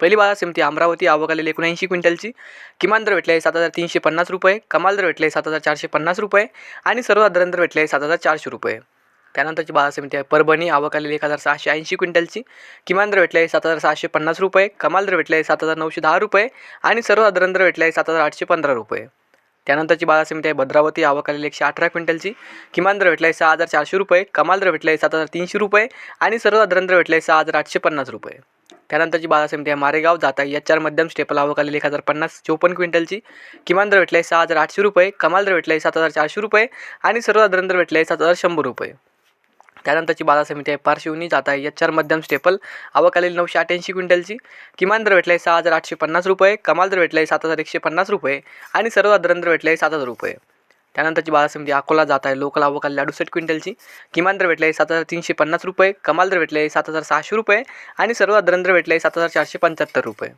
पहिली बाजार समिती अमरावती आवक आलेली एकोणऐंशी क्विंटलची. किमान दर भेटले सात हजार तीनशे पन्नास रुपये कमाल दर भेटले सात हजार चारशे पन्नास रुपये आणि सर्वसाधारण दर भेटले सात हजार चारशे रुपये. त्यानंतरची बाजार समिती आहे परभणी आवक आलेली एक हजार सहाशे ऐंशी क्विंटलची. किमान दर भेटले सात हजार सहाशे पन्नास रुपये कमाल दर भेटले सात हजार नऊशे दहा रुपये आणि सर्वसाधारण दर भेटले सात हजार आठशे पंधरा रुपये. त्यानंतरची बाजार समिती आहे भद्रावती आवक आलेली एकशे अठरा क्विंटलची. किमान दर भेटले सहा हजार चारशे रुपये कमाल दर भेटले सात हजार तीनशे रुपये आणि सर्वसाधारण दर भेटले सहा हजार आठशे पन्नास रुपये. त्यानंतरची बाजार समिती आहे मारेगाव जाता या चार मध्यम स्टेपल आवक आलेली एक हजार पन्नास चोपन्न क्विंटलची. किमान दर भेटले सहा हजार आठशे रुपये कमाल दर भेटले सात हजार चारशे रुपये आणि सर्वसाधारण दर भेटले सात हजार शंभर रुपये. त्यानंतरची बाजार समिती आहे पार्श्वनी जात आहे. एच आर मध्यम स्टेपल आवक आलेली नऊशे अठ्ठ्याऐंशी क्विंटलची. किमान दर भेटले सहा हजार आठशे पन्नास रुपये कमाल दर भेटले सात हजार एकशे पन्नास रुपये आणि सर्वसाधारण दर भेटले सात हजार रुपये. त्यानंतरची बाजार समिती अकोला जात आहे. लोकल आवक आलेली अडुसष्ट क्विंटलची किमान दर भेटले सात हजार तीनशे पन्नास रुपये कमाल दर भेटले सात हजार सहाशे रुपये आणि सर्वसाधारण दर भेटले सात हजार चारशे पंच्याहत्तर रुपये.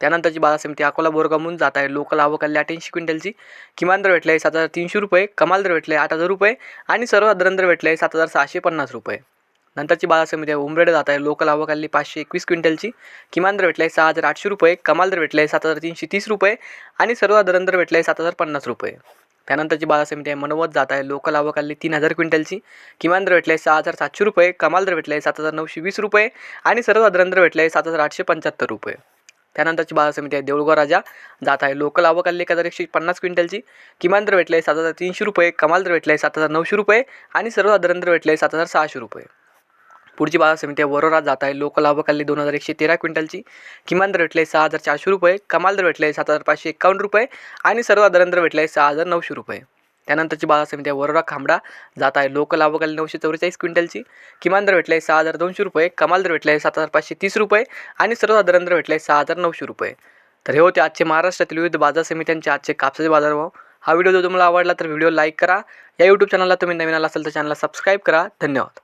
त्यानंतरची बाजार समिती अकोला बोरगामून जात आहे. लोकल आवक आलेली अठ्ठ्याऐंशी क्विंटलची किमान दर भेटले सात हजार तीनशे रुपये कमाल दर भेटले आठ हजार रुपये आणि सर्वसाधारण दरंदर भेटले सात हजार सहाशे पन्नास रुपये. नंतरची बाजार समिती आहे उमरेड जात आहे. लोकल आवक पाचशे एकवीस क्विंटलची किमान दर भेटले सहा हजार आठशे रुपये कमाल दर भेटले सात हजार तीनशे तीस रुपये आणि सर्वसाधारण दरंदर भेटले सात हजार पन्नास रुपये. त्यानंतरची बाजार समिती आहे. मनोवत जात आहे. लोकल आवक आली तीन हजार क्विंटलची. किमान दर भेटले सहा हजार सातशे रुपये. कमाल दर भेटले सात हजार नऊशे वीस रुपये. आणि सर्वसाधारण दर भेटले सात हजार आठशे पंच्याहत्तर रुपये. त्यानंतरची बाजार समिती आहे. देऊळगाव राजा जात आहे. लोकल आवक आली एक हजार एकशे पन्नास क्विंटलची. किमान दर भेटले सात हजार तीनशे रुपये. कमाल दर भेटले सात हजार नऊशे रुपये. आणि सर्वसाधारण दर भेटले सात हजार सहाशे रुपये. पुढची बाजार समिती आहे वरोरा जात आहे. लोकल लाभकाली दोन हजार एकशे तेरा क्विंटलची. किमान दर भेटले सहा हजार चारशे रुपये. कमाल दर भेटले सात हजार पाचशे एकावन्न रुपये. आणि सर्वसाधारण दर भेटले सहा हजार नऊशे रुपये. त्यानंतरची बाजार समिती आहे वरोरा खांबडा जात आहे. लोकल लाभकाली नऊशे चौवेचाळीस क्विंटलची. किमान दर भेटले सहा हजार दोनशे रुपये. कमाल दर भेटले सात हजार पाचशे तीस रुपये. आणि सर्वसाधारण दर भेटले सहा हजार नऊशे रुपये. तर हे होते आजचे महाराष्ट्रातील विविध बाजार समित्यांचे आजचे कापसाचे बाजारभाव. हा व्हिडिओ जर तुम्हाला आवडला तर व्हिडिओ लाईक करा. या यूट्यूब चॅनलला तुम्ही नवीन आला असाल तर चॅनलला सबस्क्राईब करा. धन्यवाद.